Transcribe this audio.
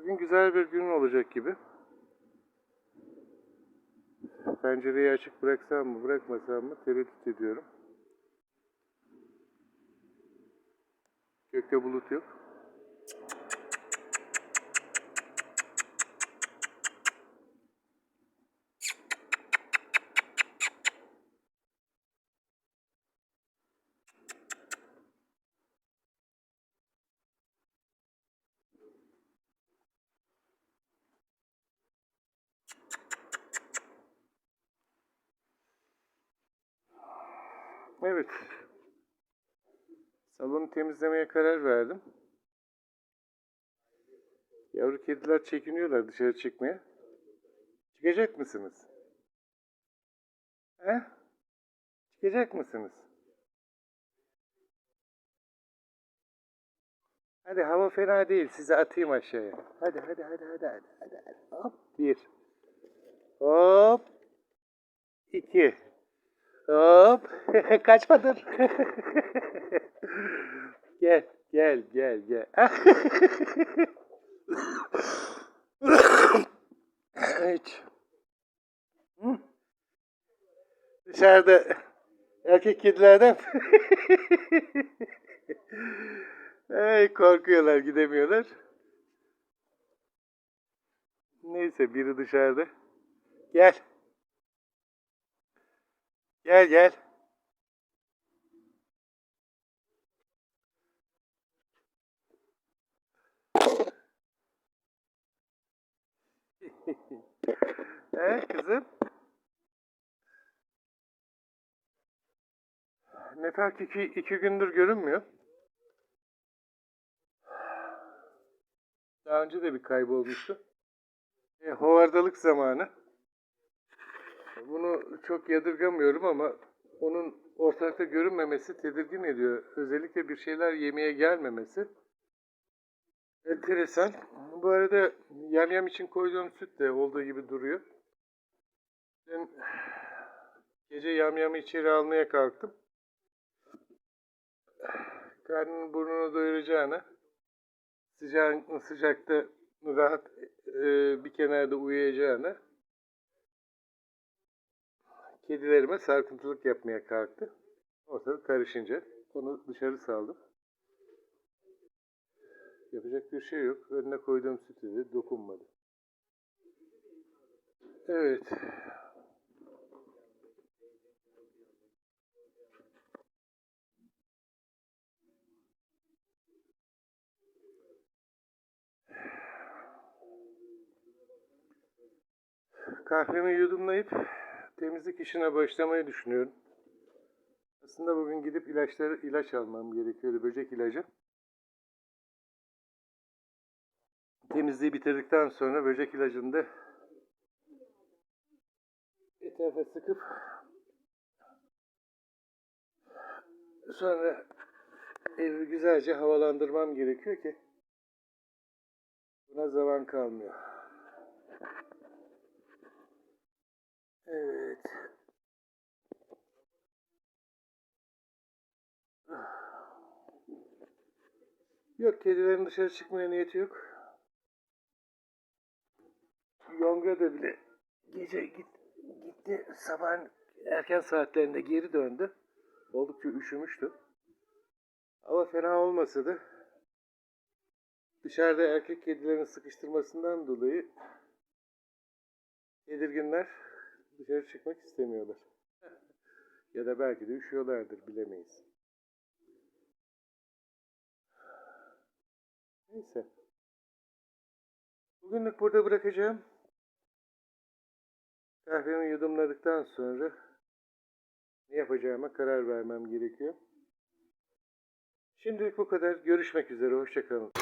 Bugün güzel bir gün olacak gibi. Pencereyi açık bıraksam mı, bırakmasam mı tereddüt ediyorum. Gökte bulut yok. Evet. Salonu temizlemeye karar verdim. Yavru kediler çekiniyorlar dışarı çıkmaya. Çıkacak mısınız? He? Çıkacak mısınız? Hadi hava fena değil. Sizi atayım aşağıya. Hadi hadi hadi hadi hadi. hadi, hadi. Hop bir. Hop. iki. Hop. Kaçma dur. gel gel gel gel. Hı? Dışarıda erkek kedilerden Ay, korkuyorlar gidemiyorlar. Neyse biri dışarıda. Gel. Gel gel. He kızım? Nefer iki, iki gündür görünmüyor. Daha önce de bir kaybolmuştu. E, hovardalık zamanı. Bunu çok yadırgamıyorum ama onun ortalıkta görünmemesi tedirgin ediyor. Özellikle bir şeyler yemeye gelmemesi. Enteresan. Bu arada yamyam için koyduğum süt de olduğu gibi duruyor. Ben gece yamyamı içeri almaya kalktım. Karnının burnunu doyuracağına sıcak, sıcakta rahat e, bir kenarda uyuyacağına kedilerime sarkıntılık yapmaya kalktı. Ortalık karışınca onu dışarı saldım. Yapacak bir şey yok. Önüne koyduğum sütü de dokunmadı. Evet. Kahvemi yudumlayıp temizlik işine başlamayı düşünüyorum. Aslında bugün gidip ilaçları ilaç almam gerekiyordu, böcek ilacı. Temizliği bitirdikten sonra böcek ilacını da etrafa sıkıp sonra evi güzelce havalandırmam gerekiyor ki buna zaman kalmıyor. Evet. Yok kedilerin dışarı çıkmaya niyeti yok. Yonga da bile gece git, gitti sabahın erken saatlerinde geri döndü. Oldukça üşümüştü. Hava fena olmasa da dışarıda erkek kedilerin sıkıştırmasından dolayı tedirginler dışarı çıkmak istemiyorlar. ya da belki de üşüyorlardır bilemeyiz. Neyse. Bugünlük burada bırakacağım. Kahvemi yudumladıktan sonra ne yapacağıma karar vermem gerekiyor. Şimdilik bu kadar. Görüşmek üzere. Hoşçakalın.